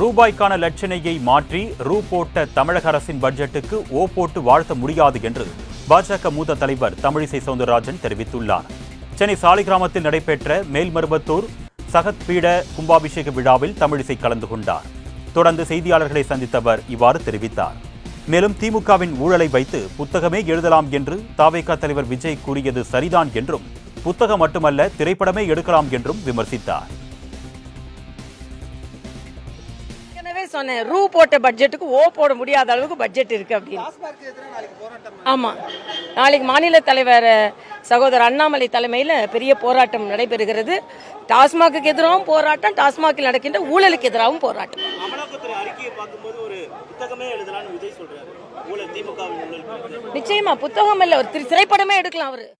ரூபாய்க்கான லட்சணையை மாற்றி ரூ போட்ட தமிழக அரசின் பட்ஜெட்டுக்கு ஓ போட்டு வாழ்த்த முடியாது என்று பாஜக மூத்த தலைவர் தமிழிசை சவுந்தரராஜன் தெரிவித்துள்ளார். சென்னை சாலிகிராமத்தில் நடைபெற்ற மேல்மருவத்தூர் சகத் பீட கும்பாபிஷேக விழாவில் தமிழிசை கலந்து கொண்டார். தொடர்ந்து செய்தியாளர்களை சந்தித்தவர் இவ்வாறு தெரிவித்தார். மேலும் திமுகவின் ஊழலை வைத்து புத்தகமே எழுதலாம் என்று தாவேகா தலைவர் விஜய் கூறியது சரிதான் என்றும் புத்தகம் மட்டுமல்ல திரைப்படமே எடுக்கலாம் என்றும் விமர்சித்தார். ஏற்கனவே சொன்னேன் ரூ போட்ட பட்ஜெட்டுக்கு ஓ போட முடியாத அளவுக்கு பட்ஜெட் இருக்கு அப்படின்னு. ஆமா. நாளைக்கு மாநில தலைவர் சகோதரர் அண்ணாமலை தலைமையில் பெரிய போராட்டம் நடைபெறுகிறது. டாஸ்மாக்கு எதிராகவும் போராட்டம் டாஸ்மாகில் நடக்கின்ற ஊழலுக்கு எதிராகவும் போராட்டம். நிச்சயமா புத்தகம் இல்ல ஒரு திரை- திரைப்படமே எடுக்கலாம் அவரு.